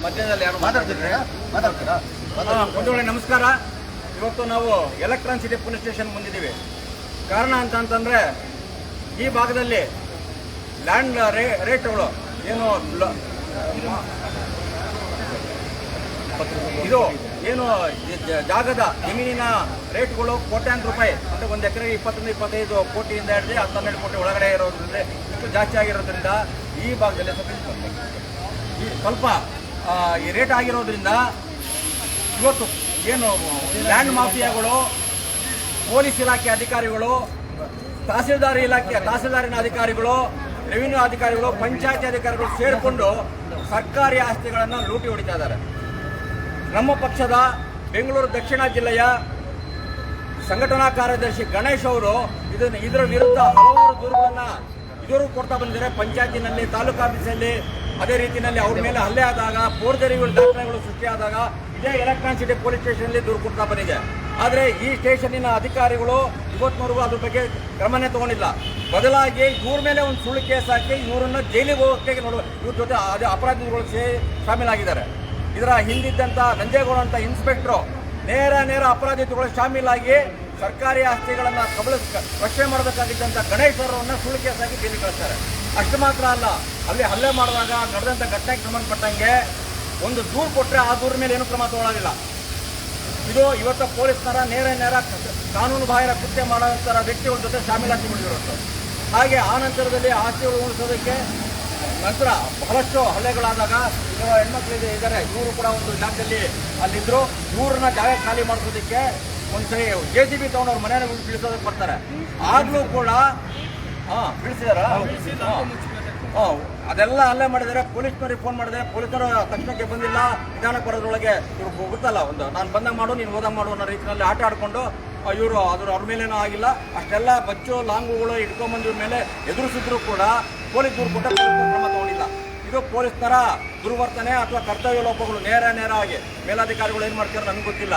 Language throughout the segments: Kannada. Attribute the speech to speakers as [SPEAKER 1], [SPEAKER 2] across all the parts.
[SPEAKER 1] ಮಧ್ಯದಲ್ಲಿ ಯಾರು ನಮಸ್ಕಾರ. ಇವತ್ತು ನಾವು ಎಲೆಕ್ಟ್ರಾನ್ ಸಿಟಿ ಪೊಲೀಸ್ ಸ್ಟೇಷನ್ ಬಂದಿದ್ದೀವಿ ಕಾರಣ ಅಂತ ಅಂತಂದ್ರೆ, ಈ ಭಾಗದಲ್ಲಿ ಲ್ಯಾಂಡ್ ರೇಟ್ಗಳು ಏನು ಇದು ಏನು ಜಾಗದ ಜಮೀನಿನ ರೇಟ್ಗಳು ಕೋಟ್ಯಾಂತರ ರೂಪಾಯಿ ಅಂದ್ರೆ ಒಂದು ಎಕರೆಗೆ ಇಪ್ಪತ್ತರಿಂದ ಇಪ್ಪತ್ತೈದು ಕೋಟಿಯಿಂದ ಹಿಡಿದು ಹತ್ತನ್ನೆರಡು ಕೋಟಿ ಒಳಗಡೆ ಇರೋದ್ರಿಂದ ಇಷ್ಟು ಜಾಸ್ತಿ ಆಗಿರೋದ್ರಿಂದ ಈ ಭಾಗದಲ್ಲಿ ಸ್ವಲ್ಪ ಸ್ವಲ್ಪ ರೇಟ್ ಆಗಿರೋದ್ರಿಂದ ಇವತ್ತು ಏನು ಲ್ಯಾಂಡ್ ಮಾಫಿಯಾಗಳು, ಪೊಲೀಸ್ ಇಲಾಖೆ ಅಧಿಕಾರಿಗಳು, ತಹಸೀಲ್ದಾರ್ ಇಲಾಖೆ, ತಹಸೀಲ್ದಾರಿನ ಅಧಿಕಾರಿಗಳು ರೆವಿನ್ಯೂ ಅಧಿಕಾರಿಗಳು, ಪಂಚಾಯತಿ ಅಧಿಕಾರಿಗಳು ಸೇರಿಕೊಂಡು ಸರ್ಕಾರಿ ಆಸ್ತಿಗಳನ್ನು ಲೂಟಿ ಹೊಡಿತಾ ಇದ್ದಾರೆ. ನಮ್ಮ ಪಕ್ಷದ ಬೆಂಗಳೂರು ದಕ್ಷಿಣ ಜಿಲ್ಲೆಯ ಸಂಘಟನಾ ಕಾರ್ಯದರ್ಶಿ ಗಣೇಶ್ ಅವರು ಇದನ್ನು ಇದರ ವಿರುದ್ಧ ಹಲವಾರು ದೂರುಗಳನ್ನು ಇದುವರೆಗೂ ಕೊಡ್ತಾ ಬಂದಿದ್ದಾರೆ. ಪಂಚಾಯತಿನಲ್ಲಿ, ತಾಲೂಕಾ ಆಫೀಸಲ್ಲಿ ಅದೇ ರೀತಿಯಲ್ಲಿ ಅವ್ರ ಮೇಲೆ ಹಲ್ಲೆ ಆದಾಗ, ಫೋರ್ಜರಿಗಳು ದಾಖಲೆಗಳು ಸೃಷ್ಟಿಯಾದಾಗ ಇದೇ ಎಲೆಕ್ಟ್ರಾನ್ ಸಿಟಿ ಪೊಲೀಸ್ ಸ್ಟೇಷನಲ್ಲಿ ದೂರು ಕೊಡ್ತಾ ಬಂದಿದೆ. ಆದರೆ ಈ ಸ್ಟೇಷನ್ನಿನ ಅಧಿಕಾರಿಗಳು ಇವತ್ತಿನವರೆಗೂ ಅದ್ರ ಬಗ್ಗೆ ಕ್ರಮನೇ ತಗೊಂಡಿಲ್ಲ. ಬದಲಾಗಿ ಇವ್ರ ಮೇಲೆ ಒಂದು ಸುಳ್ಳು ಕೇಸ್ ಹಾಕಿ ಇವರನ್ನು ಜೈಲಿಗೆ ಹೋಗೋಕ್ಕೆ ನೋಡುವ ಇವ್ರ ಜೊತೆ ಅದೇ ಅಪರಾಧಿಗಳು ಸೇ ಶಾಮೀಲಾಗಿದ್ದಾರೆ. ಇದರ ಹಿಂದಿದ್ದಂಥ ನಂಜೇಗೌಡ ಅಂತ ಇನ್ಸ್ಪೆಕ್ಟ್ರು ನೇರ ನೇರ ಅಪರಾಧಿಗಳು ಶಾಮೀಲಾಗಿ ಸರ್ಕಾರಿ ಆಸ್ತಿಗಳನ್ನು ಕಬಳಿಸ್ ರಕ್ಷಣೆ ಮಾಡಬೇಕಾಗಿದ್ದಂಥ ಗಣೇಶ್ ಸುಳ್ಳು ಕೇಸಾಗಿ ಜೈಲಿಗೆ ಕಳಿಸ್ತಾರೆ. ಅಷ್ಟು ಮಾತ್ರ ಅಲ್ಲ. ಅಲ್ಲಿ ಹಲ್ಲೆ ಮಾಡುವಾಗ ನಡೆದಂಥ ಘಟನೆಗೆ ಸಂಬಂಧಪಟ್ಟಂಗೆ ಒಂದು ದೂರು ಕೊಟ್ಟರೆ ಆ ದೂರ ಮೇಲೆ ಏನು ಕ್ರಮ ತಗೊಳ್ಳೋದಿಲ್ಲ ಇದು ಇವತ್ತು ಪೊಲೀಸ್ನರ ನೇರ ನೇರ ಕಾನೂನು ಬಾಹಿರ ಕೃತ್ಯ ಮಾಡುವಂಥ ವ್ಯಕ್ತಿಗಳ ಜೊತೆ ಶಾಮೀಲಾತಿಗಳಿರುತ್ತೆ ಹಾಗೆ ಆ ನಂತರದಲ್ಲಿ ಆಸ್ತಿಗಳು ಉಳಿಸೋದಕ್ಕೆ ನಂತರ ಬಹಳಷ್ಟು ಹಲ್ಲೆಗಳಾದಾಗ ಕೆಲವು ಹೆಣ್ಮಕ್ಳಿದೆ ಇದ್ದಾರೆ. ಇವರು ಕೂಡ ಒಂದು ಜಾಗದಲ್ಲಿ ಅಲ್ಲಿದ್ದರು ಇವ್ರನ್ನ ಜಾಗ ಖಾಲಿ ಮಾಡಿಸೋದಕ್ಕೆ ಒಂದ್ಸರಿ ಜೆ ಸಿ ಬಿ ತಗೊಂಡು ಅವ್ರ ಬರ್ತಾರೆ. ಆಗಲೂ ಕೂಡ ಹಾಂ ಅದೆಲ್ಲ ಅಲ್ಲೇ ಮಾಡಿದ್ದಾರೆ ಪೊಲೀಸ್ನವ್ರಿಗೆ ಫೋನ್ ಮಾಡಿದೆ. ಪೊಲೀಸರು ತಕ್ಷಣಕ್ಕೆ ಬಂದಿಲ್ಲ. ನಿಧಾನಕ್ಕೆ ಬರೋದ್ರೊಳಗೆ ಇವ್ರು ಗೊತ್ತಲ್ಲ ಒಂದು. ನಾನು ಬಂದಾಗ ಮಾಡು ನೀನು ಹೋದಾಗ ಮಾಡು ಅನ್ನೋ ರೀತಿಯಲ್ಲಿ ಆಟ ಆಡ್ಕೊಂಡು ಇವರು ಅದ್ರ ಅವ್ರ ಮೇಲೇನೂ ಆಗಿಲ್ಲ. ಅಷ್ಟೆಲ್ಲ ಬಚ್ಚು ಲಾಂಗುಗಳು ಇಟ್ಕೊಂಬಂದಿವ್ರ ಮೇಲೆ ಎದುರಿಸಿದ್ರು ಕೂಡ ಪೊಲೀಸ್ ದೂರು ಕೊಟ್ಟ ಕ್ರಮ ತಗೊಂಡಿಲ್ಲ. ಇದು ಪೊಲೀಸ್ನರ ದುರ್ವರ್ತನೆ ಅಥವಾ ಕರ್ತವ್ಯ ಲೋಪಗಳು ನೇರ ನೇರ ಆಗಿ ಮೇಲಾಧಿಕಾರಿಗಳು ಏನು ಮಾಡ್ತಾರೆ ನನಗೆ ಗೊತ್ತಿಲ್ಲ.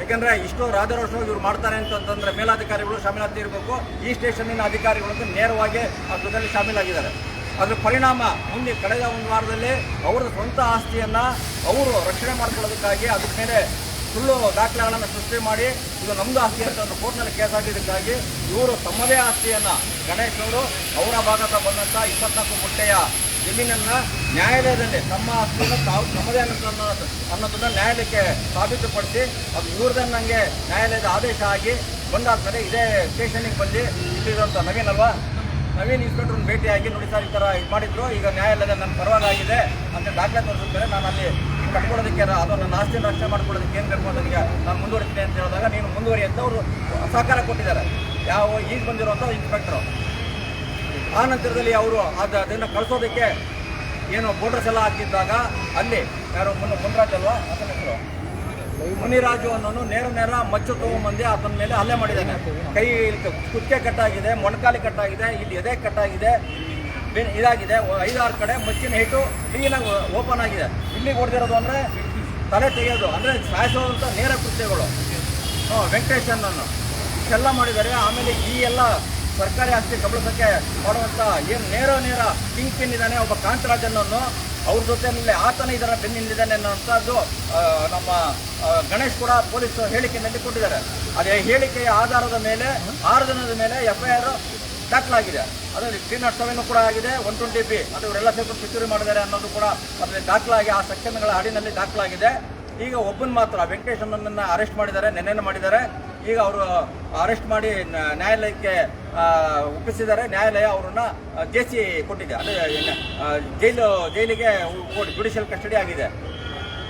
[SPEAKER 1] ಯಾಕಂದ್ರೆ ಇಷ್ಟು ರಾಜರೋಷವಾಗಿ ಇವ್ರು ಮಾಡ್ತಾರೆ ಅಂತಂದ್ರೆ ಮೇಲಾಧಿಕಾರಿಗಳು ಶಾಮೀಲಾತಿ ಇರಬೇಕು. ಈ ಸ್ಟೇಷನ್ನಿನ ಅಧಿಕಾರಿಗಳು ನೇರವಾಗಿ ಜೊತೆಲಿ ಶಾಮೀಲಾಗಿದ್ದಾರೆ. ಅದ್ರ ಪರಿಣಾಮ ಮುಂದೆ ಕಳೆದ ಒಂದು ವಾರದಲ್ಲಿ ಅವರ ಸ್ವಂತ ಆಸ್ತಿಯನ್ನ ಅವರು ರಕ್ಷಣೆ ಮಾಡ್ಕೊಳ್ಳೋದಕ್ಕಾಗಿ ಅದ್ರ ಮೇಲೆ ಸುಳ್ಳು ದಾಖಲೆಗಳನ್ನು ಸೃಷ್ಟಿ ಮಾಡಿ, ಇದು ನಮ್ದು ಆಸ್ತಿ ಅಂತ ಒಂದು ಕೋರ್ಟ್ನಲ್ಲಿ ಕೇಸ್ ಹಾಕಿದ್ದಕ್ಕಾಗಿ ಇವರು ತಮ್ಮದೇ ಆಸ್ತಿಯನ್ನ ಗಣೇಶ್ ಅವರು ಅವರ ಭಾಗದ ಬಂದಂತ ಇಪ್ಪತ್ನಾಲ್ಕು ಗುಂಟೆಯ ಜಮೀನನ್ನ ನ್ಯಾಯಾಲಯದಲ್ಲಿ ತಮ್ಮ ಆಸ್ತಿಯನ್ನು ತಾವು ತಮ್ಮದೇ ಅನ್ನೋದು ಅನ್ನೋದನ್ನು ನ್ಯಾಯಾಲಯಕ್ಕೆ ಸಾಬೀತುಪಡಿಸಿ ಅದು ಇವ್ರದನ್ನಂಗೆ ನನಗೆ ನ್ಯಾಯಾಲಯದ ಆದೇಶ ಆಗಿ ಬಂದಾದ್ಮೇಲೆ ಇದೇ ಸ್ಟೇಷನಿಗೆ ಬಂದು ಇಲ್ಲಿರುವಂಥ ನವೀನ್ ಅಲ್ವಾ? ನವೀನ್ ಇನ್ಸ್ಪೆಕ್ಟರ್ನ ಭೇಟಿಯಾಗಿ ನೋಡಿ ಸರ್ ಈ ಥರ ಇದು ಮಾಡಿದ್ರು. ಈಗ ನ್ಯಾಯಾಲಯದ ನನ್ನ ಪರವಾಗಿದೆ ಅಂತ ದಾಖಲೆ ತೋರಿಸಿದ್ರೆ ನಾನು ಅಲ್ಲಿ ಕಟ್ಕೊಳ್ಳೋದಕ್ಕೆ ಅದು ನನ್ನ ಆಸ್ತಿಯನ್ನು ರಕ್ಷಣೆ ಮಾಡ್ಕೊಳ್ಳೋದಕ್ಕೆ ಏನು ಬೇಕು ಅದಕ್ಕೆ ನಾನು ಮುಂದುವರಿತೀನಿ ಅಂತ ಹೇಳಿದಾಗ ನೀನು ಮುಂದುವರಿ ಅಂತ ಅವರು ಸಹಕಾರ ಕೊಟ್ಟಿದ್ದಾರೆ. ಯಾವ ಈಗ ಬಂದಿರುವಂಥ ಇನ್ಸ್ಪೆಕ್ಟರು ಆ ನಂತರದಲ್ಲಿ ಅವರು ಅದು ಅದನ್ನು ಕಳಿಸೋದಕ್ಕೆ ಏನು ಬೋರ್ಡರ್ಸ್ ಎಲ್ಲ ಹಾಕಿದ್ದಾಗ ಅಲ್ಲಿ ಯಾರೋ ಮುನ್ನ ಮುನ್ರಾಜ್ ಅಲ್ವಾ? ಮುನಿರಾಜು ಅನ್ನೋನು ನೇರ ನೇರ ಮಚ್ಚು ತಗೊಂಬಂದು ಆತನ ಮೇಲೆ ಹಲ್ಲೆ ಮಾಡಿದ್ದಾನೆ. ಕೈ ಕುತ್ತಿಗೆ ಕಟ್ಟಾಗಿದೆ, ಮೊಣಕಾಲಿ ಕಟ್ಟಾಗಿದೆ, ಇಲ್ಲಿ ಎದೆ ಕಟ್ಟಾಗಿದೆ ಇದಾಗಿದೆ. ಐದಾರು ಕಡೆ ಮಚ್ಚಿನ ಹಿಟ್ಟು ಕ್ಲೀನಾಗಿ ಓಪನ್ ಆಗಿದೆ. ಇಲ್ಲಿಗೆ ಹೊಡೆದಿರೋದು ಅಂದರೆ ತಲೆ ತೆಗೆಯೋದು. ಅಂದರೆ ಸಾಯಿಸೋದಂಥ ನೇರ ಕೃತ್ಯಗಳು. ವೆಂಕಟೇಶ್ ಅನ್ನೋನು ಇಷ್ಟೆಲ್ಲ ಮಾಡಿದ್ದಾರೆ. ಆಮೇಲೆ ಈ ಎಲ್ಲ ಸರ್ಕಾರಿ ಆಸ್ತಿ ಕಬಳಿಸೋಕ್ಕೆ ಮಾಡುವಂಥ ಏನು ನೇರ ನೇರ ಕಿಂಗ್ ಪಿನ್ ಇದ್ದಾನೆ, ಒಬ್ಬ ಕಾಂತರಾಜನನ್ನು ಅವ್ರ ಜೊತೆಯಲ್ಲಿ ಆತನ ಇದರ ಬೆನ್ನಿಂದಿದ್ದಾನೆ ಅನ್ನೋಂಥದ್ದು ನಮ್ಮ ಗಣೇಶ್ ಕೂಡ ಪೊಲೀಸರು ಹೇಳಿಕೆಯಲ್ಲಿ ಕೊಟ್ಟಿದ್ದಾರೆ. ಅದೇ ಹೇಳಿಕೆಯ ಆಧಾರದ ಮೇಲೆ, ಆರು ದಿನದ ಮೇಲೆ ಎಫ್ ಐ ಆರ್ ದಾಖಲಾಗಿದೆ. ಅದರಲ್ಲಿ ತ್ರೀ ನಾಟ್ ಸೆವೆನ್ ಕೂಡ ಆಗಿದೆ, ಒನ್ ಟ್ವೆಂಟಿ ಬಿ ಅದು ಇವರೆಲ್ಲ ಸೇರ್ಕೊಂಡು ಸೆಕ್ಯೂರಿ ಮಾಡಿದ್ದಾರೆ ಅನ್ನೋದು ಕೂಡ ಅದರಲ್ಲಿ ದಾಖಲಾಗಿ ಆ ಸೆಕ್ಷನ್ಗಳ ಅಡಿನಲ್ಲಿ ದಾಖಲಾಗಿದೆ. ಈಗ ಒಬ್ಬನ ಮಾತ್ರ, ವೆಂಕಟೇಶ್ ಅನ್ನನ್ನ ಅರೆಸ್ಟ್ ಮಾಡಿದ್ದಾರೆ, ನೆನ್ನೆನ ಮಾಡಿದ್ದಾರೆ. ಈಗ ಅವರು ಅರೆಸ್ಟ್ ಮಾಡಿ ನ್ಯಾಯಾಲಯಕ್ಕೆ ಒಪ್ಪಿಸಿದ್ದಾರೆ. ನ್ಯಾಯಾಲಯ ಅವರನ್ನ ಜೆ ಕೊಟ್ಟಿದೆ. ಅದೇ ಜೈಲು, ಜೈಲಿಗೆ ಜುಡಿಷಿಯಲ್ ಕಸ್ಟಡಿ ಆಗಿದೆ.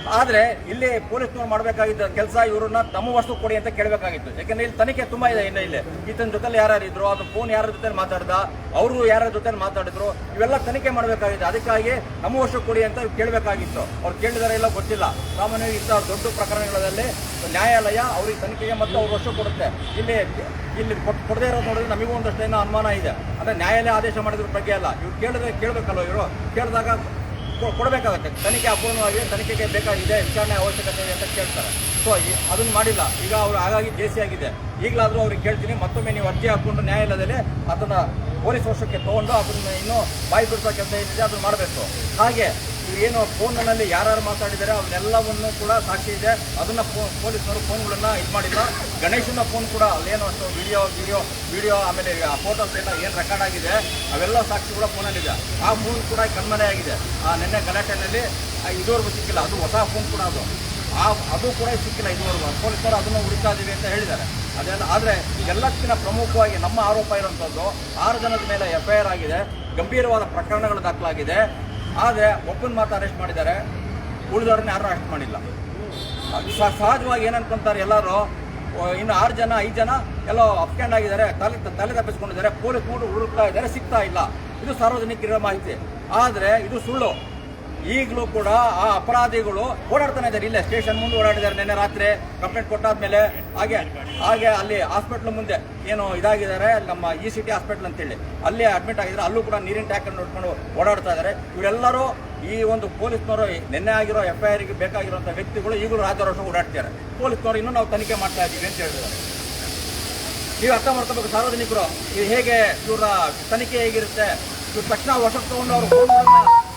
[SPEAKER 1] ಆದರೆ ಇಲ್ಲಿ ಪೊಲೀಸ್ನವ್ರು ಮಾಡಬೇಕಾಗಿದ್ದ ಕೆಲಸ ಇವರನ್ನ ತಮ್ಮ ವಸ್ತು ಕೊಡಿ ಅಂತ ಕೇಳಬೇಕಾಗಿತ್ತು. ಯಾಕಂದ್ರೆ ಇಲ್ಲಿ ತನಿಖೆ ತುಂಬಾ ಇದೆ ಇನ್ನು ಇಲ್ಲಿ. ಈತನ ಜೊತೆಲಿ ಯಾರ್ಯಾರು ಇದ್ರು ಅದು ಫೋನ್ ಯಾರ ಜೊತೆ ಮಾತಾಡ್ದ, ಅವರು ಯಾರ ಜೊತೆ ಮಾತಾಡಿದ್ರು, ಇವೆಲ್ಲ ತನಿಖೆ ಮಾಡಬೇಕಾಗಿತ್ತು. ಅದಕ್ಕಾಗಿ ನಮ್ಮ ವಸ್ತು ಕೊಡಿ ಅಂತ ಕೇಳಬೇಕಾಗಿತ್ತು. ಅವ್ರು ಕೇಳಿದಾರೆ ಇಲ್ಲ ಗೊತ್ತಿಲ್ಲ. ಸಾಮಾನ್ಯವಾಗಿ ಇಂಥ ದೊಡ್ಡ ಪ್ರಕರಣಗಳಲ್ಲಿ ನ್ಯಾಯಾಲಯ ಅವ್ರಿಗೆ ತನಿಖೆಗೆ ಮತ್ತು ಅವ್ರ ವಸ್ತು ಕೊಡುತ್ತೆ. ಇಲ್ಲಿ ಇಲ್ಲಿ ಕೊಡದೆ ಇರೋದು ನೋಡಿದ್ರೆ ನಮಗೂ ಒಂದಷ್ಟು ಏನೋ ಅನುಮಾನ ಇದೆ. ಅಂದ್ರೆ ನ್ಯಾಯಾಲಯ ಆದೇಶ ಮಾಡಿದ್ರ ಬಗ್ಗೆ ಅಲ್ಲ. ಇವ್ರು ಕೇಳಿದ್ರೆ ಕೇಳಬೇಕಲ್ಲ ಇವರು? ಕೇಳಿದಾಗ ಕೊಡಬೇಕಾಗತ್ತೆ. ತನಿಖೆ ಅಪೂರ್ಣವಾಗಿದೆ ತನಿಖೆಗೆ ಬೇಕಾಗಿದೆ, ವಿಚಾರಣೆ ಅವಶ್ಯಕತೆ ಇದೆ ಅಂತ ಕೇಳ್ತಾರೆ. ಸೊ ಅದನ್ನು ಮಾಡಿಲ್ಲ. ಈಗ ಅವರು ಹಾಗಾಗಿ ಜೆ ಸಿ ಆಗಿದೆ. ಈಗಲಾದರೂ ಅವ್ರಿಗೆ ಕೇಳ್ತೀನಿ, ಮತ್ತೊಮ್ಮೆ ನೀವು ಅರ್ಜಿ ಹಾಕ್ಕೊಂಡು ನ್ಯಾಯಾಲಯದಲ್ಲಿ ಅದನ್ನು ಪೊಲೀಸ್ ವರ್ಷಕ್ಕೆ ತಗೊಂಡು ಅದನ್ನ ಇನ್ನೂ ಬಾಯಿ ಬಿಡಿಸೋ ಕೆಲಸ ಏನಿದೆ ಅದನ್ನು ಮಾಡಬೇಕು. ಹಾಗೆ ಏನು ಫೋನ್ನಲ್ಲಿ ಯಾರ್ಯಾರು ಮಾತಾಡಿದ್ದಾರೆ ಅವನ್ನೆಲ್ಲವನ್ನು ಕೂಡ ಸಾಕ್ಷಿ ಇದೆ. ಅದನ್ನು ಪೊಲೀಸರು ಫೋನ್ಗಳನ್ನು ಇದು ಮಾಡಿಲ್ಲ. ಗಣೇಶನ ಫೋನ್ ಕೂಡ ಅಲ್ಲೇನು ಅಷ್ಟು ವಿಡಿಯೋ ವಿಡಿಯೋ ವಿಡಿಯೋ ಆಮೇಲೆ ಫೋಟೋಸ್ ಎಲ್ಲ ಏನು ರೆಕಾರ್ಡ್ ಆಗಿದೆ ಅವೆಲ್ಲ ಸಾಕ್ಷಿ ಕೂಡ ಫೋನಲ್ಲಿದೆ. ಆ ಫೋನ್ ಕೂಡ ಕಣ್ಮನೆ ಆಗಿದೆ. ಆ ನಿನ್ನೆ ಗಲಾಟೆನಲ್ಲಿ ಆ, ಇದುವರೆಗೂ ಸಿಕ್ಕಿಲ್ಲ. ಅದು ಹೊಸ ಫೋನ್ ಕೂಡ ಅದು. ಆ ಅದು ಕೂಡ ಸಿಕ್ಕಿಲ್ಲ ಇದುವರೆಗೂ. ಪೊಲೀಸರು ಅದನ್ನು ಹುಡುಕ್ತಾ ಇದ್ದೀವಿ ಅಂತ ಹೇಳಿದ್ದಾರೆ. ಅದೆಲ್ಲ ಆದರೆ ಎಲ್ಲಕ್ಕಿಂತ ಪ್ರಮುಖವಾಗಿ ನಮ್ಮ ಆರೋಪ ಇರುವಂಥದ್ದು ಆರು ಜನದ ಮೇಲೆ ಎಫ್ ಆಗಿದೆ. ಗಂಭೀರವಾದ ಪ್ರಕರಣಗಳು ದಾಖಲಾಗಿದೆ. ಆದರೆ ಒಬ್ಬನ ಮಾತ್ರ ಅರೆಸ್ಟ್ ಮಾಡಿದ್ದಾರೆ. ಉಳಿದವ್ರನ್ನ ಯಾರು ಅರೆಸ್ಟ್ ಮಾಡಿಲ್ಲ. ಸಹಜವಾಗಿ ಏನು ಅನ್ಕೊಂತಾರೆ ಎಲ್ಲರೂ ಇನ್ನು ಆರು ಜನ, ಐದು ಜನ ಎಲ್ಲೋ ಅಪ್ಸ್ಟ್ಯಾಂಡ್ ಆಗಿದ್ದಾರೆ, ತಲೆ ತಲೆ ತಪ್ಪಿಸ್ಕೊಂಡಿದ್ದಾರೆ, ಪೊಲೀಸ್ ಮೂಡು ಹುಡುಕ್ತಾ ಇದ್ದಾರೆ, ಸಿಗ್ತಾ ಇಲ್ಲ. ಇದು ಸಾರ್ವಜನಿಕರಿರೋ ಮಾಹಿತಿ. ಆದರೆ ಇದು ಸುಳ್ಳು. ಈಗಲೂ ಕೂಡ ಆ ಅಪರಾಧಿಗಳು ಓಡಾಡ್ತಾನೆ ಇದ್ದಾರೆ. ಇಲ್ಲೇ ಸ್ಟೇಷನ್ ಮುಂದೆ ಓಡಾಡಿದ್ದಾರೆ. ನಿನ್ನೆ ರಾತ್ರಿ ಕಂಪ್ಲೇಂಟ್ ಕೊಟ್ಟಾದ್ಮೇಲೆ ಹಾಗೆ ಹಾಗೆ ಅಲ್ಲಿ ಹಾಸ್ಪಿಟ್ಲ್ ಮುಂದೆ ಏನು ಇದಾಗಿದ್ದಾರೆ. ನಮ್ಮ ಇ ಸಿಟಿ ಹಾಸ್ಪಿಟ್ಲ್ ಅಂತೇಳಿ. ಅಲ್ಲಿ ಅಡ್ಮಿಟ್ ಆಗಿದ್ದಾರೆ. ಅಲ್ಲೂ ಕೂಡ ನೀರಿನ ಟ್ಯಾಂಕ್ ನೋಡ್ಕೊಂಡು ಓಡಾಡ್ತಾ ಇದ್ದಾರೆ. ಇವರೆಲ್ಲರೂ ಈ ಒಂದು ಪೊಲೀಸ್ನವರು ನಿನ್ನೆ ಆಗಿರೋ ಎಫ್ ಐ ಆರ್ಗೆ ಬೇಕಾಗಿರುವಂಥ ವ್ಯಕ್ತಿಗಳು ಈಗಲೂ ರಾಜ್ಯರೋಷ ಓಡಾಡ್ತಿದ್ದಾರೆ. ಪೊಲೀಸ್ನವರು ಇನ್ನೂ ನಾವು ತನಿಖೆ ಮಾಡ್ತಾ ಇದ್ದೀವಿ ಅಂತ ಹೇಳಿದ್ದಾರೆ. ನೀವು ಅರ್ಥ ಮಾಡ್ಕೋಬೇಕು ಸಾರ್ವಜನಿಕರು. ಹೇಗೆ ಇವರ ತನಿಖೆ ಹೇಗಿರುತ್ತೆ? ಇವ್ರು ತಕ್ಷಣ ವಶಕ್ಕೆ ತಗೊಂಡು ಅವರು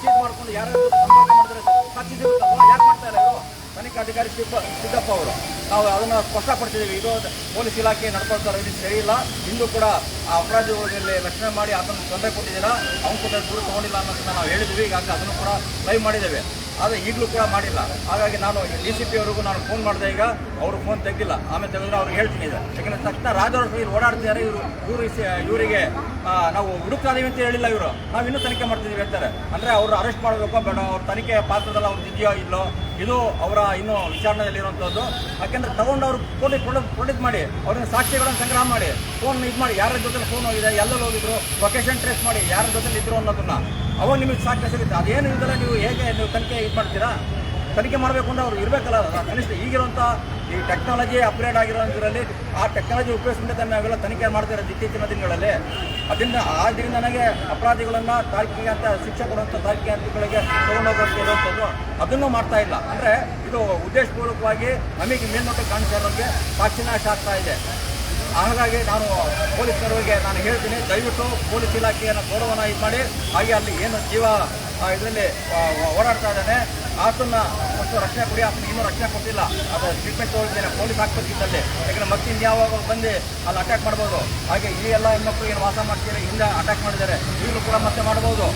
[SPEAKER 1] ಸೀಸ್ ಮಾಡ್ಕೊಂಡು ಯಾರು ಸಂಪರ್ಕ ಮಾಡಿದ್ರೆ ಸಿಗುತ್ತಲ್ವಾ ಯಾಕೆ ಮಾಡ್ತಾ ಇವರು? ತನಿಖಾ ಅಧಿಕಾರಿ ಸಿದ್ದ ಸಿದ್ದಪ್ಪ ಅವರು. ನಾವು ಅದನ್ನು ಸ್ಪಷ್ಟಪಡ್ತಿದ್ದೀವಿ ಇದು ಪೊಲೀಸ್ ಇಲಾಖೆ ನಡ್ಕೊಳ್ತಾರೆ ಇದು ಸರಿಯಿಲ್ಲ. ಇಂದು ಕೂಡ ಆ ಅಪರಾಧಿಗಳಲ್ಲಿ ರಕ್ಷಣೆ ಮಾಡಿ ಅದನ್ನು ತೊಂದರೆ ಕೊಟ್ಟಿದ್ದೀರಾ? ಅವ್ನು ಕೂಡ ದೂರ ತಗೊಂಡಿಲ್ಲ ಅನ್ನೋದನ್ನ ನಾವು ಹೇಳಿದ್ವಿ ಈಗ ಅದನ್ನು ಕೂಡ ಲೈವ್ ಮಾಡಿದ್ದೇವೆ. ಆದರೆ ಈಗಲೂ ಕೂಡ ಮಾಡಿಲ್ಲ. ಹಾಗಾಗಿ ನಾನು ಡಿ ಸಿ ಪಿ ಅವರಿಗೂ ನಾನು ಫೋನ್ ಮಾಡಿದೆ ಈಗ, ಅವರು ಫೋನ್ ತೆಗ್ದಿಲ್ಲ. ಆಮೇಲೆ ತೆಗೆದ್ರೆ ಅವ್ರಿಗೆ ಹೇಳ್ತೀನಿ ಇದೆ ಯಾಕಂದ್ರೆ ತಕ್ಷಣ ರಾಜವರು ಇಲ್ಲಿ ಓಡಾಡ್ತಿದ್ದಾರೆ ಇವರು ಇವರು ಇವರಿಗೆ ನಾವು ಹುಡುಕ್ತಾದೀವಿ ಅಂತ ಹೇಳಿಲ್ಲ ಇವರು. ನಾವು ಇನ್ನೂ ತನಿಖೆ ಮಾಡ್ತಿದ್ದೀವಿ ಅಂತಾರೆ. ಅಂದರೆ ಅವರು ಅರೆಸ್ಟ್ ಮಾಡಬೇಕು ಬೇಡ ಅವ್ರ ತನಿಖೆ ಪಾತ್ರದಲ್ಲಿ ಅವ್ರು ಇದೆಯೋ ಇಲ್ಲೋ, ಇದು ಅವರ ಇನ್ನೂ ವಿಚಾರಣೆಯಲ್ಲಿರುವಂಥದ್ದು ಯಾಕೆಂದ್ರೆ ತಗೊಂಡು ಅವರು ಪೊಲೀಸ್ ಪ್ರೊಡಕ್ಟ್ ಮಾಡಿ ಅವ್ರನ್ನ ಸಾಕ್ಷಿಗಳನ್ನು ಸಂಗ್ರಹ ಮಾಡಿ ಫೋನ್ ಇದು ಮಾಡಿ, ಯಾರ ಜೊತೆ ಫೋನ್ ಹೋಗಿದೆ, ಎಲ್ಲೆಲ್ಲಿ ಹೋಗಿದ್ರು ಲೊಕೇಶನ್ ಟ್ರೇಸ್ ಮಾಡಿ, ಯಾರ ಜೊತೆ ಇದ್ರು ಅನ್ನೋದನ್ನ ಅವಾಗ ನಿಮಗೆ ಸಾಕ್ಷ್ಯ ಸಿಗುತ್ತೆ. ಅದೇನು ಇಲ್ದಲ್ಲ ನೀವು ಹೇಗೆ ನೀವು ತನಿಖೆ ಇದು ಮಾಡ್ತೀರಾ? ತನಿಖೆ ಮಾಡಬೇಕು ಅಂದ್ರೆ ಅವ್ರು ಇರಬೇಕಲ್ಲ. ಕನಿಷ್ಠ ಈಗಿರುವಂಥ ಈ ಟೆಕ್ನಾಲಜಿ ಅಪ್ಗ್ರೇಡ್ ಆಗಿರೋದ್ರಲ್ಲಿ ಆ ಟೆಕ್ನಾಲಜಿ ಉಪಯೋಗಿಸಿದ್ರೆ ನಾವೆಲ್ಲ ತನಿಖೆ ಮಾಡ್ತಾ ಇರೋದು ಇತ್ತೀಚಿನ ದಿನಗಳಲ್ಲಿ. ಅದರಿಂದ ಆದ್ದರಿಂದ ನನಗೆ ಅಪರಾಧಿಗಳನ್ನು ತಾರ್ಕಿಕ ಅಂತ ಶಿಕ್ಷೆ ಕೊಡುವಂಥ ತಾರ್ಕಿಕ ಹಂತಗಳಿಗೆ ತಗೊಂಡೋಗೋಕ್ಕೆ ಇರುವಂಥದ್ದು ಅದನ್ನು ಮಾಡ್ತಾ ಇಲ್ಲ. ಅಂದರೆ ಇದು ಉದ್ದೇಶಪೂರ್ವಕವಾಗಿ ನಮಗೆ ಮೇಲ್ನೋಟ ಕಾಣಿಸ್ತಾ ಇರೋರಿಗೆ ಸಾಕ್ಷಿನಾಶ ಆಗ್ತಾ ಇದೆ. ಹಾಗಾಗಿ ನಾನು ಪೊಲೀಸರಿಗೆ ನಾನು ಹೇಳ್ತೀನಿ, ದಯವಿಟ್ಟು ಪೊಲೀಸ್ ಇಲಾಖೆಯನ್ನು ಗೌರವನ ಇದು ಮಾಡಿ, ಹಾಗೆ ಅಲ್ಲಿ ಏನು ಜೀವ ಇದರಲ್ಲಿ ಓಡಾಡ್ತಾ ಇದ್ದಾನೆ ಆತನ ಮತ್ತು ರಕ್ಷಣೆ ಕೊಡಿ ಆತನ ಇನ್ನೂ ರಕ್ಷಣೆ ಕೊಟ್ಟಿಲ್ಲ. ಅದು ಟ್ರೀಟ್ಮೆಂಟ್ ತೊಗೊಳ್ತೇನೆ, ಪೊಲೀಸ್ ಆಸ್ಪತ್ರೆಯಲ್ಲಿ ಯಾಕಂದರೆ ಮತ್ತೆ ಇನ್ಯಾವಾಗ ಬಂದು ಅಲ್ಲಿ ಅಟ್ಯಾಕ್ ಮಾಡ್ಬೋದು. ಹಾಗೆ ಈ ಎಲ್ಲ ಹೆಣ್ಮಕ್ಳು ಏನು ವಾಸ ಮಾಡ್ತೀರಿ ಹಿಂದೆ ಅಟ್ಯಾಕ್ ಮಾಡಿದ್ದಾರೆ, ಈಗಲೂ ಕೂಡ ಮತ್ತೆ ಮಾಡ್ಬೋದು.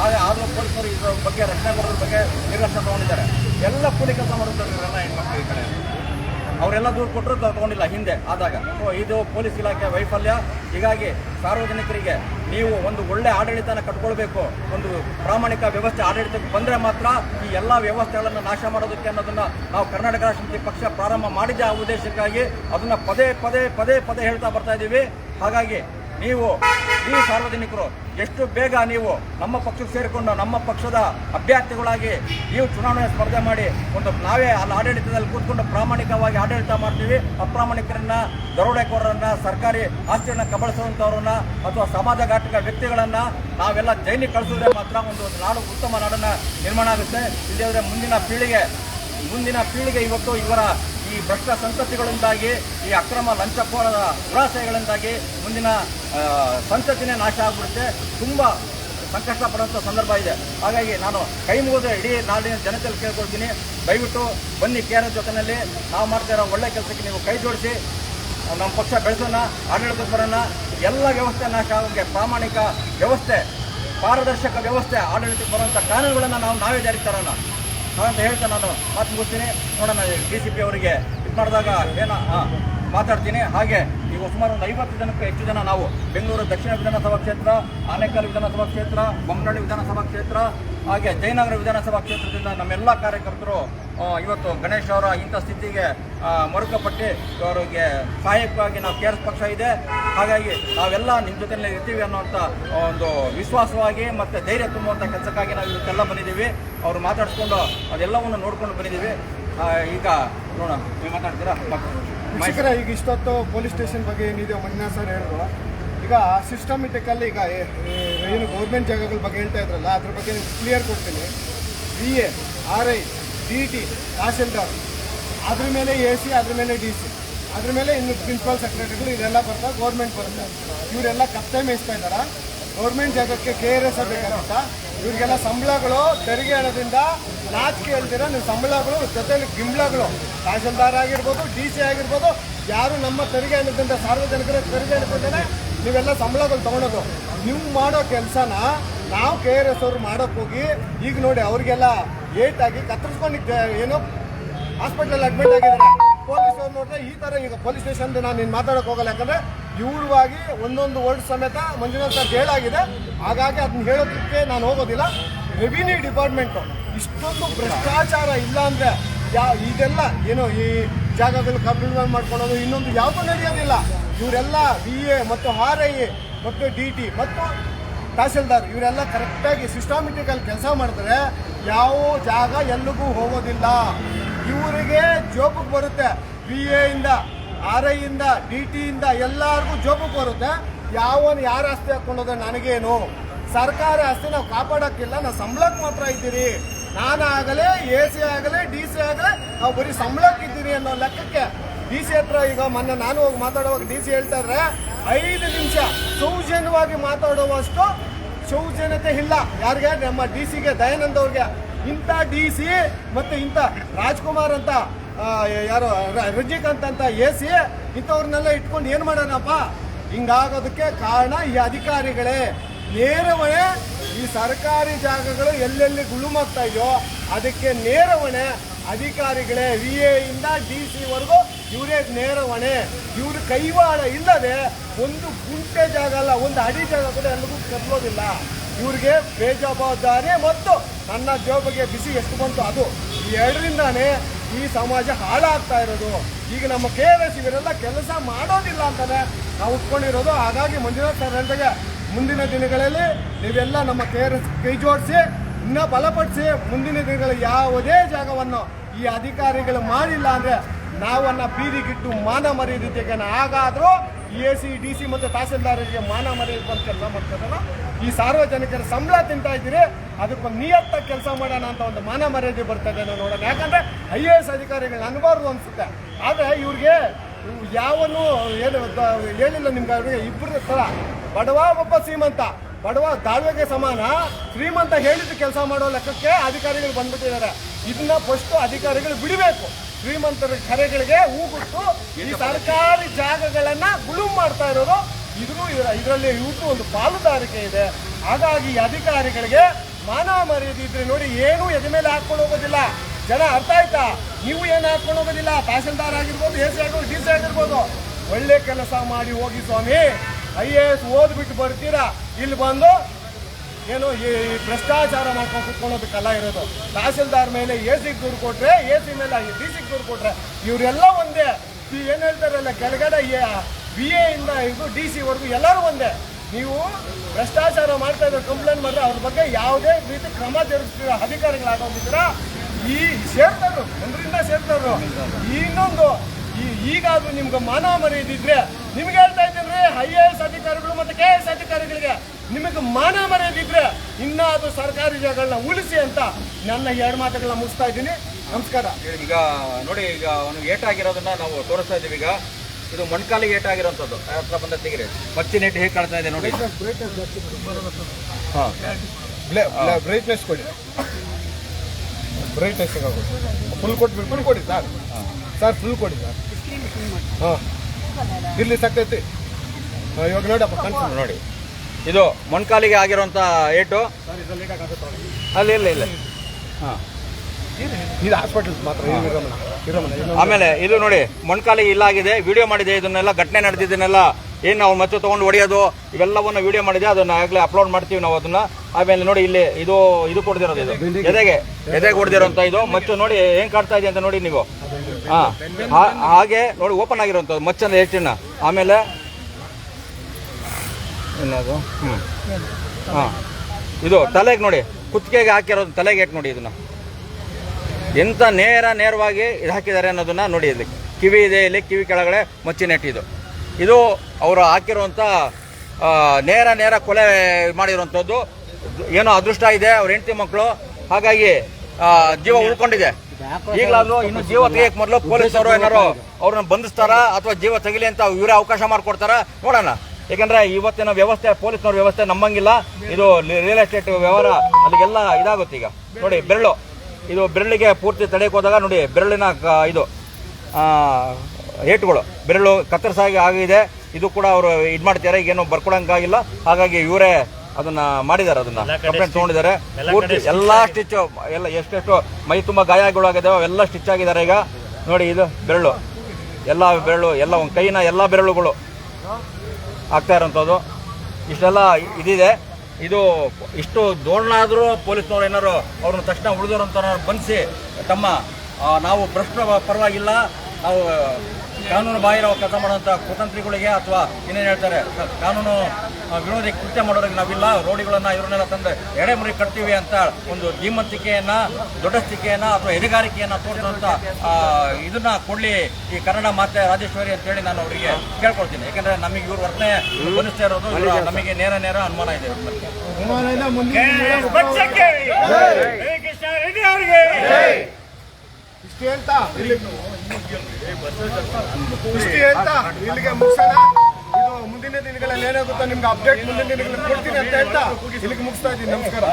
[SPEAKER 1] ಹಾಗೆ ಆದರೂ ಪೊಲೀಸರು ಇದ್ರ ಬಗ್ಗೆ ರಕ್ಷಣೆ ಕೊಡೋದ್ರ ಬಗ್ಗೆ ನಿರ್ಲಕ್ಷ್ಯ ತಗೊಂಡಿದ್ದಾರೆ. ಎಲ್ಲ ಕೂಲಿ ಕೆಲಸ ಮಾಡುತ್ತಾರೆ ಇವರೆಲ್ಲ ಹೆಣ್ಮಕ್ಳು ಈ ಕಡೆ. ಅವರೆಲ್ಲ ದೂರು ಕೊಟ್ಟರು ತಗೊಂಡಿಲ್ಲ ಹಿಂದೆ ಆದಾಗ. ಇದು ಪೊಲೀಸ್ ಇಲಾಖೆ ವೈಫಲ್ಯ. ಹೀಗಾಗಿ ಸಾರ್ವಜನಿಕರಿಗೆ ನೀವು ಒಂದು ಒಳ್ಳೆ ಆಡಳಿತನ ಕಟ್ಕೊಳ್ಬೇಕು. ಒಂದು ಪ್ರಾಮಾಣಿಕ ವ್ಯವಸ್ಥೆ ಆಡಳಿತಕ್ಕೆ ಬಂದರೆ ಮಾತ್ರ ಈ ಎಲ್ಲ ವ್ಯವಸ್ಥೆಗಳನ್ನು ನಾಶ ಮಾಡೋದಕ್ಕೆ ಅನ್ನೋದನ್ನು ನಾವು ಕರ್ನಾಟಕ ರಾಷ್ಟ್ರಪತಿ ಪಕ್ಷ ಪ್ರಾರಂಭ ಮಾಡಿದ ಆ ಉದ್ದೇಶಕ್ಕಾಗಿ. ಅದನ್ನು ಪದೇ ಪದೇ ಪದೇ ಪದೇ ಹೇಳ್ತಾ ಬರ್ತಾ ಇದ್ದೀವಿ ಹಾಗಾಗಿ ನೀವು ಈ ಸಾರ್ವಜನಿಕರು, ಎಷ್ಟು ಬೇಗ ನೀವು ನಮ್ಮ ಪಕ್ಷಕ್ಕೆ ಸೇರಿಕೊಂಡು ನಮ್ಮ ಪಕ್ಷದ ಅಭ್ಯರ್ಥಿಗಳಾಗಿ ನೀವು ಚುನಾವಣೆ ಸ್ಪರ್ಧೆ ಮಾಡಿ ಒಂದು ನಾವೇ ಅಲ್ಲಿ ಆಡಳಿತದಲ್ಲಿ ಕೂತ್ಕೊಂಡು ಪ್ರಾಮಾಣಿಕವಾಗಿ ಆಡಳಿತ ಮಾಡ್ತೀವಿ, ಅಪ್ರಾಮಾಣಿಕರನ್ನ, ದರೋಡೆಕೋರರನ್ನ, ಸರ್ಕಾರಿ ಆಸ್ತಿಯನ್ನ ಕಬಳಿಸುವಂಥವ್ರನ್ನ ಅಥವಾ ಸಮಾಜಘಾತಕ ವ್ಯಕ್ತಿಗಳನ್ನ ನಾವೆಲ್ಲ ಜೈನಿ ಕಳಿಸಿದ್ರೆ ಮಾತ್ರ ಒಂದು ನಾಡು ಉತ್ತಮ ನಾಡನ್ನ ನಿರ್ಮಾಣ ಆಗುತ್ತೆ. ಇಲ್ಲದೇ ಮುಂದಿನ ಪೀಳಿಗೆ ಮುಂದಿನ ಪೀಳಿಗೆ ಇವತ್ತು ಇವರ ಈ ಭ್ರಷ್ಟ ಸಂತತಿಗಳಿಂದಾಗಿ ಈ ಅಕ್ರಮ ಲಂಚಪೋರದ ದುರಾಶಯಗಳಿಂದಾಗಿ ಮುಂದಿನ ಸಂತತಿನೇ ನಾಶ ಆಗ್ಬಿಡುತ್ತೆ. ತುಂಬ ಸಂಕಷ್ಟ ಪಡುವಂಥ ಸಂದರ್ಭ ಇದೆ. ಹಾಗಾಗಿ ನಾನು ಕೈ ಮುಗಿದು ಇಡೀ ನಾಡಿನ ಜನತೆಯಲ್ಲಿ ಕೇಳ್ಕೊಳ್ತೀನಿ. ದಯವಿಟ್ಟು ಬನ್ನಿ ಕೆ ಆರ್ ಜೊತೆಯಲ್ಲಿ. ನಾವು ಮಾಡ್ತಾ ಇರೋ ಒಳ್ಳೆ ಕೆಲಸಕ್ಕೆ ನೀವು ಕೈ ಜೋಡಿಸಿ. ನಮ್ಮ ಪಕ್ಷ ಬೆಳೆಸೋಣ ಆಡಳಿತಕ್ಕೆ ಬರೋಣ ಎಲ್ಲ ವ್ಯವಸ್ಥೆ ನಾಶ ಆಗೋಕ್ಕೆ ಪ್ರಾಮಾಣಿಕ ವ್ಯವಸ್ಥೆ, ಪಾರದರ್ಶಕ ವ್ಯವಸ್ಥೆ ಆಡಳಿತಕ್ಕೆ ಬರುವಂಥ ಕಾನೂನುಗಳನ್ನು ನಾವು ನಾವೇ ಜಾರಿಗೆ ತರೋಣ. ಅಂತ ಹೇಳ್ತಾ ನಾನು ಮಾತು ಮುಗಿಸ್ತೀನಿ. ನೋಡೋಣ ಡಿ ಸಿ ಪಿ ಅವರಿಗೆ ಇದು ಮಾಡಿದಾಗ ಏನ ಮಾತಾಡ್ತೀನಿ. ಹಾಗೆ ಈಗ ಸುಮಾರು ಒಂದು ಐವತ್ತು ಜನಕ್ಕೆ ಹೆಚ್ಚು ಜನ ನಾವು. ಬೆಂಗಳೂರು ದಕ್ಷಿಣ ವಿಧಾನಸಭಾ ಕ್ಷೇತ್ರ, ಆನೇಕಲ್ ವಿಧಾನಸಭಾ ಕ್ಷೇತ್ರ ಬೊಮ್ಮನಹಳ್ಳಿ ವಿಧಾನಸಭಾ ಕ್ಷೇತ್ರ, ಹಾಗೆ ಜಯನಗರ ವಿಧಾನಸಭಾ ಕ್ಷೇತ್ರದಿಂದ ನಮ್ಮೆಲ್ಲ ಕಾರ್ಯಕರ್ತರು ಇವತ್ತು ಗಣೇಶ್ ಅವರ ಇಂಥ ಸ್ಥಿತಿಗೆ ಮರುಕಪಟ್ಟು ಅವರಿಗೆ ಸಹಾಯಕವಾಗಿ ನಾವು ಕೆ ಪಕ್ಷ ಇದೆ. ಹಾಗಾಗಿ ನಾವೆಲ್ಲ ನಿಮ್ಮ ಜೊತೆಲೇ ಇರ್ತೀವಿ ಅನ್ನೋಂಥ ಒಂದು ವಿಶ್ವಾಸವಾಗಿ ಮತ್ತು ಧೈರ್ಯ ತುಂಬುವಂಥ ಕೆಲಸಕ್ಕಾಗಿ ನಾವು ಇವತ್ತೆಲ್ಲ ಬಂದಿದ್ದೀವಿ. ಅವರು ಮಾತಾಡಿಸ್ಕೊಂಡು ಅದೆಲ್ಲವನ್ನು ನೋಡ್ಕೊಂಡು ಬಂದಿದ್ದೀವಿ. ಈಗ ನೋಡೋಣ, ನೀವು ಮಾತಾಡ್ತೀರಾ?
[SPEAKER 2] ಶಿಕ್ಷಕರ ಈಗ ಇಷ್ಟೊತ್ತು ಪೊಲೀಸ್ ಸ್ಟೇಷನ್ ಬಗ್ಗೆ ಏನಿದೆ ಮಣ್ಣ ಸರ್ ಹೇಳಿದ್ರು. ಈಗ ಸಿಸ್ಟಮೆಟಿಕಲ್ಲಿ ಈಗ ಏನು ಗೌರ್ಮೆಂಟ್ ಜಾಗಗಳ ಬಗ್ಗೆ ಹೇಳ್ತಾ ಇದ್ರಲ್ಲ, ಅದ್ರ ಬಗ್ಗೆ ಕ್ಲಿಯರ್ ಕೊಡ್ತೀನಿ. B A R I D T tahsildar ಅದ್ರ ಮೇಲೆ ಎ ಸಿ ಅದ್ರ ಮೇಲೆ ಡಿ ಸಿ ಅದ್ರ ಮೇಲೆ ಇನ್ನು ಪ್ರಿನ್ಸಿಪಾಲ್ ಸೆಕ್ರೆಟರಿಗಳು ಇದೆಲ್ಲ ಬರ್ತಾ ಗೌರ್ಮೆಂಟ್ ಬರುತ್ತೆ ಇವರೆಲ್ಲ ಕತ್ತೆ ಮೇಯಿಸ್ತಾ ಇದ್ದಾರೆ? ಗೌರ್ಮೆಂಟ್ ಜಾಗಕ್ಕೆ ಕೆ ಆರ್ ಎಸ್ ಬೇಕಾಗುತ್ತಾ ಇವರಿಗೆಲ್ಲ ಸಂಬಳಗಳು ತೆರಿಗೆ ಹಣದಿಂದ ನಾಚಿಕೆ ಹೇಳ್ತೀರ ನೀವು ಸಂಬಳಗಳು ಜೊತೆಯಲ್ಲಿ ಗಿಂಬಳಗಳು ತಹಶೀಲ್ದಾರ್ ಆಗಿರ್ಬೋದು ಡಿ ಸಿ ಆಗಿರ್ಬೋದು, ಯಾರು ನಮ್ಮ ತೆರಿಗೆ ಹಣದಿಂದ ಸಾರ್ವಜನಿಕರ ತೆರಿಗೆ ಹಣದಿಂದನೇ ನೀವೆಲ್ಲ ಸಂಬಳಗಳು ತೊಗೊಳೋದು ನೀವು ಮಾಡೋ ಕೆಲಸನ ನಾವು ಕೆ ಆರ್ ಎಸ್ ಅವ್ರು ಮಾಡೋಕ್ಕೋಗಿ ಈಗ ನೋಡಿ ಅವರಿಗೆಲ್ಲ ಏಟಾಗಿ ಕತ್ತರಿಸ್ಕೊಂಡು ಏನೋ? ಹಾಸ್ಪಿಟ್ಲಲ್ಲಿ ಅಡ್ಮಿಟ್ ಆಗಿದ್ದಾರೆ. ಪೊಲೀಸ್ ಅವ್ರು ನೋಡಿದ್ರೆ ಈ ಥರ ಈಗ ಪೊಲೀಸ್ ಸ್ಟೇಷನ್ ನಾನು ನೀನು ಮಾತಾಡೋಕೆ ಹೋಗಲ್ಲ, ಯಾಕಂದರೆ ಇವ್ರವಾಗಿ ಒಂದೊಂದು ವರ್ಡ್ ಸಮೇತ ಮಂಜುನಾಥ್ ಸರ್ ಹೇಳಾಗಿದೆ. ಹಾಗಾಗಿ ಅದನ್ನ ಹೇಳೋದಕ್ಕೆ ನಾನು ಹೋಗೋದಿಲ್ಲ. ರೆವಿನ್ಯೂ ಡಿಪಾರ್ಟ್ಮೆಂಟು ಇಷ್ಟೊಂದು ಭ್ರಷ್ಟಾಚಾರ ಇಲ್ಲ ಅಂದರೆ ಯಾ ಇದೆಲ್ಲ ಏನು ಈ ಜಾಗದಲ್ಲಿ ಕಬ್ಬಿಣ ಮಾಡ್ಕೊಳ್ಳೋದು ಇನ್ನೊಂದು ಯಾವುದೂ ನಡೆಯೋದಿಲ್ಲ. ಇವರೆಲ್ಲ ಬಿ ಎ ಮತ್ತು ಆರ್ ಐ ಎ ಮತ್ತು ಡಿ ಟಿ ಮತ್ತು ತಹಸೀಲ್ದಾರ್ ಇವರೆಲ್ಲ ಕರೆಕ್ಟಾಗಿ ಸಿಸ್ಟಮೆಟಿಕಲ್ಲಿ ಕೆಲಸ ಮಾಡಿದ್ರೆ ಯಾವ ಜಾಗ ಎಲ್ಲಿಗೂ ಹೋಗೋದಿಲ್ಲ. ಇವರಿಗೆ ಜೋಬಕ್ಕೆ ಬರುತ್ತೆ. ಬಿ ಇಂದ ಆರ್ ಇಂದ ಡಿ ಟಿಯಿಂದ ಎಲ್ಲರಿಗೂ ಜೋಬಕ್ಕೆ ಬರುತ್ತೆ. ಯಾವನು ಯಾರು ಆಸ್ತಿ ಹಾಕ್ಕೊಂಡೋದ್ರೆ ನನಗೇನು? ಸರ್ಕಾರ ಆಸ್ತಿ ನಾವು ಕಾಪಾಡೋಕ್ಕಿಲ್ಲ, ನಾವು ಸಂಬಳಕ್ಕೆ ಮಾತ್ರ ಇದ್ದೀರಿ. ನಾನು ಆಗಲೇ ಎ ಸಿ ಆಗಲೇ, ಡಿ ಸಿ ಆಗಲೇ ನಾವು ಬರೀ ಸಂಬಳಕ್ಕೆ ಇದ್ದೀರಿ ಅನ್ನೋ ಲೆಕ್ಕಕ್ಕೆ ಡಿ ಸಿ ಹತ್ರ ಈಗ ಮೊನ್ನೆ ನಾನು ಹೋಗಿ ಮಾತಾಡುವಾಗ ಡಿ ಸಿ ಹೇಳ್ತಾ ಇದ್ರೆ, ಐದು ನಿಮಿಷ ಸೌಜನ್ಯವಾಗಿ ಮಾತಾಡುವಷ್ಟು ಸೌಜನ್ಯತೆ ಇಲ್ಲ. ಯಾರಿಗೆ? ನಮ್ಮ ಡಿ ಸಿಗೆ, ದಯಾನಂದ ಅವ್ರಿಗೆ. ಇಂಥ ಡಿ ಸಿ ಮತ್ತೆ ಇಂಥ ರಾಜ್ಕುಮಾರ್ ಅಂತ ಯಾರು ರಜನಿಕಾಂತ್ ಅಂತ ಎ ಸಿ ಇಂಥವ್ರನ್ನೆಲ್ಲ ಇಟ್ಕೊಂಡು ಏನು ಮಾಡೋಣಪ್ಪ? ಹಿಂಗಾಗೋದಕ್ಕೆ ಕಾರಣ ಈ ಅಧಿಕಾರಿಗಳೇ. ನೇರವಣೆ ಈ ಸರ್ಕಾರಿ ಜಾಗಗಳು ಎಲ್ಲೆಲ್ಲಿ ಗುಳುಮಾಗ್ತಾ ಇದೆಯೋ ಅದಕ್ಕೆ ನೇರವಣೆ ಅಧಿಕಾರಿಗಳೇ ವಿ ಇಂದ ಡಿ ಸಿವರೆಗೂ ಇವರೇ ನೇರ ಹೊಣೆ ಇವರು ಕೈವಾಡ ಇಲ್ಲದೆ ಒಂದು ಗುಂಟೆ ಜಾಗ ಅಲ್ಲ, ಒಂದು ಅಡಿ ಜಾಗ ಕೂಡ ಎಲ್ಲರಿಗೂ ಕರ್ಲೋದಿಲ್ಲ ಇವ್ರಿಗೆ ಬೇಜವಾಬ್ದಾರಿ ಮತ್ತು ನನ್ನ ಜೋಬಿಗೆ ಬಿಸಿ ಎಷ್ಟು ಬಂತು ಅದು ಈ ಎರಡರಿಂದಾನೇ ಈ ಸಮಾಜ ಹಾಳಾಗ್ತಾ ಇರೋದು. ಈಗ ನಮ್ಮ ಕೆ ಎಸ್ ಇವರೆಲ್ಲ ಕೆಲಸ ಮಾಡೋದಿಲ್ಲ ಅಂತಾನೆ ನಾವು ಉಟ್ಕೊಂಡಿರೋದು. ಹಾಗಾಗಿ ಮಂಜುನಾಥ್ ಸರ್ ಹೇಳಿದಾಗೆ ಮುಂದಿನ ದಿನಗಳಲ್ಲಿ ನೀವೆಲ್ಲ ನಮ್ಮ ಕೆ ಕೈ ಜೋಡಿಸಿ, ಇನ್ನ ಬಲಪಡಿಸಿ ಮುಂದಿನ ದಿನಗಳಲ್ಲಿ ಯಾವುದೇ ಜಾಗವನ್ನು ಈ ಅಧಿಕಾರಿಗಳು ಮಾಡಿಲ್ಲ ಅಂದ್ರೆ ನಾವನ್ನ ಬೀದಿಗಿಟ್ಟು ಮಾನ ಮರ್ಯಾದೆ ಹಾಗಾದರೂ ಹಾಗಾದ್ರೂ ಎ ಸಿ, ಡಿ ಸಿ ಮತ್ತು ತಹಸೀಲ್ದಾರರಿಗೆ ಮಾನ ಮರ್ಯಾದೆ ಬಂದು ಕೆಲಸ ಮಾಡ್ತಾರಲ್ಲ ಈ ಸಾರ್ವಜನಿಕರ ಸಂಬಳ ತಿಂತಾ ಇದ್ದೀರಿ, ಅದಕ್ಕೊಂದು ನಿಯತ್ತ ಕೆಲಸ ಮಾಡೋಣ ಅಂತ ಒಂದು ಮಾನ ಮರ್ಯಾದೆ ಬರ್ತದೆ ನೋಡೋಣ. ಯಾಕಂದ್ರೆ ಐ ಎ ಎಸ್ ಅಧಿಕಾರಿಗಳು ಅನ್ಬಾರ್ದು ಅನ್ಸುತ್ತೆ. ಆದ್ರೆ ಇವ್ರಿಗೆ ಯಾವನು ಏನು ಹೇಳಿಲ್ಲ ನಿಮ್ಗೆ ಅವ್ರಿಗೆ ಇಬ್ಬರು ತರ. ಬಡವ ಒಬ್ಬ ಶ್ರೀಮಂತ. ಬಡವ ದಾಳ್ವೆಗೆ ಸಮಾನ. ಶ್ರೀಮಂತ ಹೇಳಿದ ಕೆಲಸ ಮಾಡೋ ಲೆಕ್ಕಕ್ಕೆ ಅಧಿಕಾರಿಗಳು ಬಂದ್ಬಿಟ್ಟಿದ್ದಾರೆ. ಇದನ್ನ ಫಸ್ಟ್ ಅಧಿಕಾರಿಗಳು ಬಿಡಬೇಕು. ಶ್ರೀಮಂತರ ಕರೆಗಳಿಗೆ ಹೂಗುಟ್ಟು ಈ ಸರ್ಕಾರಿ ಜಾಗಗಳನ್ನ ಗುಳುಮ್ ಮಾಡ್ತಾ ಇರೋರು. ಇದ್ರು ಇದರಲ್ಲಿ ಇವತ್ತು ಒಂದು ಪಾಲುದಾರಿಕೆ ಇದೆ. ಹಾಗಾಗಿ ಅಧಿಕಾರಿಗಳಿಗೆ ಮಾನ ಮರ್ಯಾದೆ ಇದ್ರೆ ನೋಡಿ ಏನು ಎದೆ ಮೇಲೆ ಹಾಕೊಂಡು ಹೋಗೋದಿಲ್ಲ. ಜನ ಅರ್ಥ ಆಯ್ತಾ? ನೀವು ಏನು ಹಾಕೊಂಡು ಹೋಗೋದಿಲ್ಲ? ತಹಸೀಲ್ದಾರ್ ಆಗಿರ್ಬೋದು ಎ ಸಿ ಆಗಿರ್ಬೋದು ಡಿ ಸಿ ಆಗಿರ್ಬೋದು. ಒಳ್ಳೆ ಕೆಲಸ ಮಾಡಿ ಹೋಗಿ ಸ್ವಾಮಿ. ಐ ಎ ಎಸ್ ಓದ್ಬಿಟ್ಟು ಬರ್ತೀರಾ? ಇಲ್ಲಿ ಬಂದು ಏನು ಈ ಭ್ರಷ್ಟಾಚಾರ ಮಾಡ್ಕೊಂಡು ಕುತ್ಕೊಳ್ಳೋದಕ್ಕೆಲ್ಲ ಇರೋದು. ತಹಸೀಲ್ದಾರ್ ಮೇಲೆ ಎ ಸಿಗೆ ದುಡ್ಡು ಕೊಟ್ಟರೆ ಎ ಸಿ ಮೇಲೆ ಡಿ ಸಿಗೆ ದುಡ್ಡು ಕೊಟ್ಟರೆ ಇವರೆಲ್ಲ ಒಂದೇ. ಏನು ಹೇಳ್ತಾರಲ್ಲ, ಕೆಳಗಡೆ ಬಿ ಎ ಇಂದ ಇದು ಡಿ ಸಿವರೆಗೂ ಎಲ್ಲರೂ ಒಂದೇ. ನೀವು ಭ್ರಷ್ಟಾಚಾರ ಮಾಡ್ತಾ ಇದ್ರೆ ಕಂಪ್ಲೇಂಟ್ ಮಾಡಿದ್ರೆ ಅವ್ರ ಬಗ್ಗೆ ಯಾವುದೇ ರೀತಿ ಕ್ರಮ ಜರುಗಿಸ್ತೀರ ಅಧಿಕಾರಿಗಳಾಗೋಗಿದ್ದೀರಾ ಈ ಸೇರ್ತಾರು ಒಂದರಿಂದ ಸೇರ್ತಾರು ಇನ್ನೊಂದು ಈಗಾದ್ರೂ ನಿಮ್ಗೆ ಮಾನ ಮರೆಯದಿದ್ರೆ ಇದ್ರೆ ನಿಮ್ಗೆ ಹೇಳ್ತಾ ಇದ್ದೀನಿ ಐ ಎ ಎಸ್ ಅಧಿಕಾರಿಗಳು ಮತ್ತೆ ಕೆ ಎಸ್ ಅಧಿಕಾರಿಗಳಿಗೆ ನಿಮಗೆ ಮಾನ ಮರೆಯದಿದ್ರೆ ಇದ್ರೆ ಇನ್ನಾದ್ರೂ ಸರ್ಕಾರಿ ಜಾಗಗಳನ್ನ ಉಳಿಸಿ ಅಂತ ನನ್ನ ಎರಡು ಮಾತುಗಳನ್ನ ಮುಗಿಸ್ತಾ ಇದ್ದೀನಿ. ನಮಸ್ಕಾರ.
[SPEAKER 1] ಈಗ ನೋಡಿ ಈಗ ಅವನಿಗೆ ಏಟಾಗಿರೋದನ್ನ ನಾವು ತೋರಿಸ್ತಾ ಇದ್ದೀವಿ. ಈಗ ಇದು ಮೊಣಕಾಲಿಗೆ ಏಟಾಗಿರೋಂಥದ್ದು. ಹತ್ರ ಬಂದ ತೆಗಿರಿ. ಮಚ್ಚಿ ನೆಟ್ಟು ಹೇಗೆ ಕಾಣ್ತಾ ಇದೆ ನೋಡಿ. ಹಾಂ.
[SPEAKER 2] ಬ್ರೈಟ್ನೆಸ್ ಕೊಡಿ. ಬ್ರೈಟ್ನೆಸ್ ಫುಲ್ ಕೊಟ್ಬಿಟ್ಟು ಫುಲ್ ಕೊಡಿ ಸರ್ ಸರ್ ಫುಲ್ ಕೊಡಿ ಸರ್ ಹಾಂ ಇಲ್ಲಿ ಸಕ್ಕೈತಿ ಇವಾಗ ನೋಡಪ್ಪ ಕನ್ಫರ್ಮ್
[SPEAKER 1] ನೋಡಿ. ಇದು ಮೊಣಕಾಲಿಗೆ ಆಗಿರೋಂಥ ಏಟು. ಅಲ್ಲಿ ಇಲ್ಲ ಇಲ್ಲ. ಹಾಂ.
[SPEAKER 2] ಇದು ಹಾಸ್ಪಿಟಲ್ ಮಾತ್ರ
[SPEAKER 1] ಆಮೇಲೆ ಇದು ನೋಡಿ ಮೊಣಕಾಲಿಗೆ ಇಲ್ಲಾಗಿದೆ ವಿಡಿಯೋ ಮಾಡಿದೆ ಇದನ್ನೆಲ್ಲ ಘಟನೆ ನಡೆದಿದ್ದನ್ನೆಲ್ಲ ಏನು ನಾವು ಮತ್ತೆ ತೊಗೊಂಡು ಹೊಡೆಯೋದು? ಇವೆಲ್ಲವನ್ನು ವಿಡಿಯೋ ಮಾಡಿದೆ ಅದನ್ನು ಆಗಲೇ ಅಪ್ಲೋಡ್ ಮಾಡ್ತೀವಿ ನಾವು ಅದನ್ನ. ಆಮೇಲೆ ನೋಡಿ ಇಲ್ಲಿ ಇದು ಇದು ಕೊಡ್ದಿರೋದು ಇದು. ಎದೆಗೆ? ಎದೆಗೆ ಹೊಡೆದಿರೋಂಥ ಇದು. ಮತ್ತು ನೋಡಿ ಏನು ಕಾಡ್ತಾ ಇದೆ ಅಂತ ನೋಡಿ ನೀವು. ಹಾ, ಹಾಗೆ ನೋಡಿ ಓಪನ್ ಆಗಿರುವಂತ ಮಚ್ಚನ ಏಟಿನ. ಆಮೇಲೆ ಏನದು ಹ್ಮ್. ಹಾಂ. ಇದು ತಲೆಗೆ ನೋಡಿ, ಕುತ್ತಿಗೆಗೆ ಹಾಕಿರೋದು ತಲೆಗೆ ಏಟ್ ನೋಡಿ ಇದನ್ನ. ಎಂತ ನೇರ, ನೇರವಾಗಿ ಇದು ಹಾಕಿದ್ದಾರೆ ಅನ್ನೋದನ್ನ ನೋಡಿ ಇಲ್ಲಿ. ಕಿವಿ ಇದೆ ಇಲ್ಲಿ, ಕಿವಿ ಕೆಳಗಡೆ ಮಚ್ಚಿನೆಟ್ ಇದು. ಇದು ಅವರು ಹಾಕಿರುವಂಥ ನೇರ ನೇರ ಕೊಲೆ ಮಾಡಿರುವಂಥದ್ದು. ಏನೋ ಅದೃಷ್ಟ ಇದೆ, ಅವ್ರ ಹೆಂಡತಿ ಮಕ್ಕಳು ಹಾಗಾಗಿ ಜೀವ ಉಳ್ಕೊಂಡಿದೆ. ಈಗಲಾದ್ರೂ ಇನ್ನು ಜೀವ ತೆಗಿಯಕ್ಕೆ ಮೊದಲು ಪೊಲೀಸರು ಏನಾರು ಅವ್ರನ್ನ ಬಂಧಿಸ್ತಾರ ಅಥವಾ ಜೀವ ತೆಗಿಲಿ ಅಂತ ಇವರೇ ಅವಕಾಶ ಮಾಡಿಕೊಡ್ತಾರ? ನೋಡೋಣ. ಯಾಕಂದ್ರೆ ಇವತ್ತಿನ ವ್ಯವಸ್ಥೆ ಪೊಲೀಸ್ನವ್ರ ವ್ಯವಸ್ಥೆ ನಮ್ಮಂಗಿಲ್ಲ ಇದು ರಿಯಲ್ ಎಸ್ಟೇಟ್ ವ್ಯವಹಾರ, ಅಲ್ಲಿಗೆಲ್ಲ ಇದಾಗುತ್ತೆ ಈಗ. ನೋಡಿ, ಬೆರಳು. ಇದು ಬೆರಳಿಗೆ ಪೂರ್ತಿ ತಡೆಯಕ್ಕೆ ಹೋದಾಗ ನೋಡಿ, ಬೆರಳಿನ ಇದು ಏಟುಗಳು ಬೆರಳು ಕತ್ತರಿಸಾಗಿ ಆಗಿದೆ. ಇದು ಕೂಡ ಅವರು ಇದು ಮಾಡ್ತಾರೆ ಈಗೇನು ಬರ್ಕೊಳಂಗಾಗಿಲ್ಲ ಹಾಗಾಗಿ ಇವರೇ ಅದನ್ನ ಮಾಡಿದ್ದಾರೆ ಅದನ್ನ. ಕಂಪ್ಲೇಂಟ್ ತಗೊಂಡಿದ್ದಾರೆ. ಪೂರ್ತಿ ಎಲ್ಲಾ ಸ್ಟಿಚ್ ಎಲ್ಲ ಎಷ್ಟೆಷ್ಟು ಮೈ ತುಂಬಾ ಗಾಯಗಳಾಗಿದ್ದಾವೆ ಅವೆಲ್ಲ ಸ್ಟಿಚ್ ಆಗಿದ್ದಾರೆ ಈಗ. ನೋಡಿ ಇದು ಬೆರಳು. ಎಲ್ಲ ಬೆರಳು ಎಲ್ಲ ಒಂದು ಕೈನ ಎಲ್ಲ ಬೆರಳುಗಳು ಆಗ್ತಾ ಇರೋಂಥದ್ದು. ಇಷ್ಟೆಲ್ಲ ಇದಿದೆ. ಇದು ಇಷ್ಟು ದೋಣಾದರೂ ಪೊಲೀಸ್ನವ್ರು ಏನಾರು ಅವ್ರನ್ನ ತಕ್ಷಣ ಉಳಿದವ್ರಂತ ಬಂಧಿಸಿ ತಮ್ಮ ನಾವು ಪ್ರಶ್ನೆ ಪರವಾಗಿಲ್ಲ. ನಾವು ಕಾನೂನು ಬಾಹಿರ ಕೆಲಸ ಮಾಡುವಂಥ ಕುತಂತ್ರಿಗಳಿಗೆ ಅಥವಾ ಇನ್ನೇನು ಹೇಳ್ತಾರೆ ಕಾನೂನು ವಿರೋಧಿ ಕೃತ್ಯ ಮಾಡೋರಿಗೆ ನಾವಿಲ್ಲ ರೋಡಿಗಳನ್ನ ಇವರನ್ನೆಲ್ಲ ತಂದು ಎಡೆಮುರಿ ಕಟ್ತೀವಿ ಅಂತ ಒಂದು ಧೀಮಂತಿಕೆಯನ್ನ ದೊಡ್ಡಸ್ತಿಕೆಯನ್ನ ಅಥವಾ ಎದೆಗಾರಿಕೆಯನ್ನ ತೋರಿಸುವಂತ ಆ, ಇದನ್ನ ಕೊಡ್ಲಿ ಈ ಕನ್ನಡ ಮಾತೆ ರಾಜೇಶ್ವರಿ ಅಂತ ಹೇಳಿ ನಾನು ಅವರಿಗೆ ಕೇಳ್ಕೊಳ್ತೀನಿ. ಯಾಕಂದ್ರೆ ನಮಗೆ ಇವ್ರ ವರ್ತನೆ ಬಂಧಿಸ್ತಾ ಇರೋದು ನಮಗೆ ನೇರ ನೇರ ಅನುಮಾನ ಇದೆ
[SPEAKER 2] ಇಷ್ಟು ಹೇಳ್ತಾ ಇಷ್ಟು ಹೇಳ್ತಾ, ಇಲ್ಲಿಗೆ ಮುಗಿಸೋಣ. ಇದು ಮುಂದಿನ ದಿನಗಳಲ್ಲಿ ಏನಾಗುತ್ತೋ ನಿಮ್ಗೆ ಅಪ್ಡೇಟ್ ಮುಂದಿನ ದಿನಗಳಲ್ಲಿ ಕೊಡ್ತೀನಿ ಅಂತ ಹೇಳ್ತಾ, ಇಲ್ಲಿಗೆ ಮುಗಿಸ್ತಾ ಇದ್ದೀನಿ. ನಮಸ್ಕಾರ.